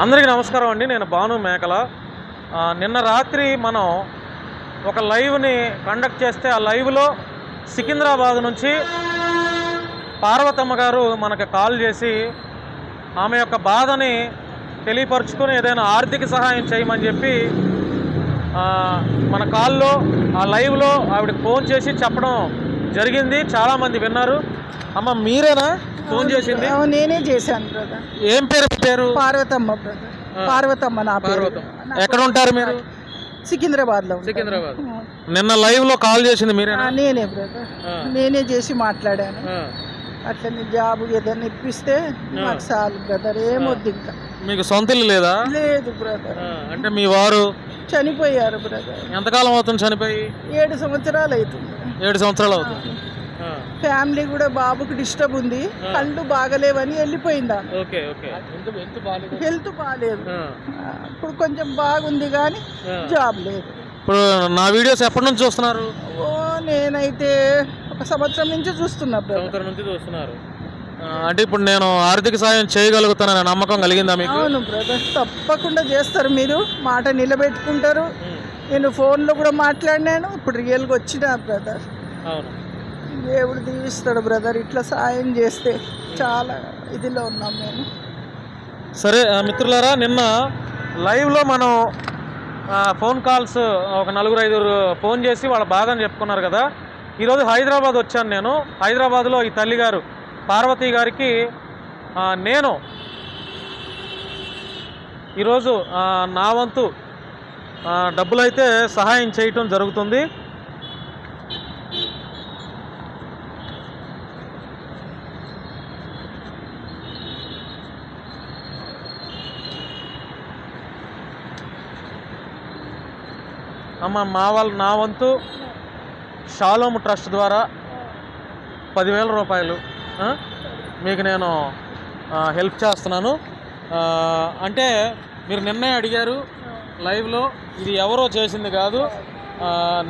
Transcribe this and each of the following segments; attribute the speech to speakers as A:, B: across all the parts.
A: అందరికీ నమస్కారం అండి. నేను భాను మేకల. నిన్న రాత్రి మనం ఒక లైవ్ని కండక్ట్ చేస్తే ఆ లైవ్లో సికింద్రాబాద్ నుంచి పార్వతమ్మ గారు మనకు కాల్ చేసి ఆమె యొక్క బాధని తెలియపరుచుకొని ఏదైనా ఆర్థిక సహాయం చేయమని చెప్పి మన కాల్లో ఆ లైవ్లో ఆవిడకి ఫోన్ చేసి చెప్పడం జరిగింది చాలామంది విన్నారు. అమ్మ మీరేనా? ఫోన్ చేసింది.
B: నేనే చేశాను బ్రదర్
A: ఏం పేరు పేరు?
B: పార్వతమ్మ బ్రదర్. పార్వతమ్మ నా పేరు.
A: ఎక్కడ ఉంటారు మీరు?
B: సికింద్రాబాద్. లో
A: సికింద్రాబాద్. నిన్న లైవ్లో కాల్ చేసింది మీరేనా?
B: నేనే బ్రదర్. నేనే చేసి మాట్లాడాను. అట్లనే జాబ్ ఏదైనా ఇప్పిస్తే నాకు చాలు బ్రదర్ ఏమొద్దు ఇంకా.
A: మీకు సొంత లేదా?
B: లేదు బ్రదర్
A: అంటే మీ వారు?
B: చనిపోయారు బ్రదర్
A: ఎంతకాలం అవుతుంది చనిపోయి?
B: ఏడు సంవత్సరాలు అవుతుంది.
A: ఏడు సంవత్సరాలు అవుతుంది.
B: ఫ్యామిలీ కూడా బాబుకు డిస్టర్బ్ ఉంది. కళ్ళు బాగలేవని వెళ్ళిపోయింది? ఆమె
A: ఓకే. ఓకే
B: హెల్త్ బాగాలేదు? ఇప్పుడు కొంచెం బాగుంది కానీ. జాబ్ లేదు.
A: ఇప్పుడు నా వీడియోస్ ఎప్పటి నుంచి చూస్తున్నారు?
B: ఓ నేనైతే ఒక సంవత్సరం నుంచి చూస్తున్నా బ్రదర్
A: సంవత్సరం నుంచి చూస్తున్నారు. అంటే ఇప్పుడు నేను ఆర్థిక సాయం చేయగలుగుతాననే నమ్మకం కలిగిందా మీకు?
B: అవును బ్రదర్ తప్పకుండా చేస్తారు మీరు. మాట నిలబెట్టుకుంటారు. నేను ఫోన్లో కూడా మాట్లాడినాను. ఇప్పుడు రియల్గా వచ్చిన బ్రదర్.
A: అవును.
B: దేవుడు దీవిస్తాడు బ్రదర్. ఇట్లా సాయం చేస్తే చాలా ఇదిలో ఉన్నాం మేము.
A: సరే మిత్రులారా నిన్న లైవ్లో మనం ఫోన్ కాల్స్ ఒక నలుగురు ఐదుగురు ఫోన్ చేసి వాళ్ళ బాధని చెప్పుకున్నారు కదా. ఈరోజు హైదరాబాద్ వచ్చాను నేను. హైదరాబాద్లో ఈ తల్లి గారు పార్వతి గారికి నేను ఈరోజు నా వంతు డబ్బులైతే సహాయం చేయటం జరుగుతుంది. అమ్మ మా వాళ్ళ నా వంతు షాలోమ్ ట్రస్ట్ ద్వారా పదివేల రూపాయలు. మీకు నేను హెల్ప్ చేస్తున్నాను. అంటే మీరు నిన్నే అడిగారు లైవ్లో ఇది ఎవరో చేసింది కాదు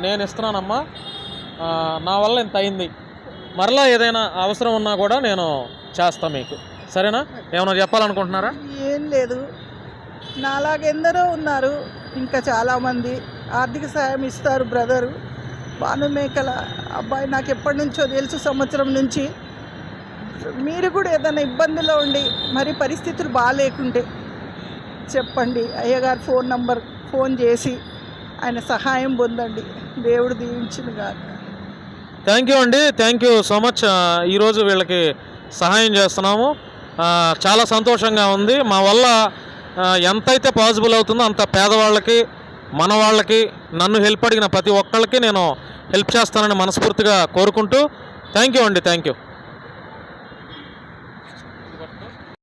A: నేను ఇస్తున్నానమ్మా నా వల్ల ఇంత అయింది. మరలా ఏదైనా అవసరం ఉన్నా కూడా నేను చేస్తాను మీకు. సరేనా? ఏమైనా చెప్పాలనుకుంటున్నారా?
B: ఏం లేదు. నాలాగెందరో ఉన్నారు ఇంకా చాలామంది. ఆర్థిక సాయం ఇస్తారు బ్రదరు. భాను మేకల అబ్బాయి నాకు ఎప్పటి నుంచో తెలుసు సంవత్సరం నుంచి. మీరు కూడా ఏదైనా ఇబ్బందిలో ఉండి మరి పరిస్థితులు బాగాలేకుంటే చెప్పండి. అయ్యగారు ఫోన్ నంబర్ ఫోన్ చేసి ఆయన సహాయం పొందండి. దేవుడు దీవించింది కాక
A: థ్యాంక్ యూ అండి. Thank you so much. ఈరోజు వీళ్ళకి సహాయం చేస్తున్నాము. చాలా సంతోషంగా ఉంది. మా వల్ల ఎంతైతే పాసిబుల్ అవుతుందో అంత పేదవాళ్ళకి మన వాళ్ళకి నన్ను హెల్ప్ అడిగిన ప్రతి ఒక్కళ్ళకి నేను హెల్ప్ చేస్తానని మనస్ఫూర్తిగా కోరుకుంటూ థ్యాంక్ యూ అండి. Thank you.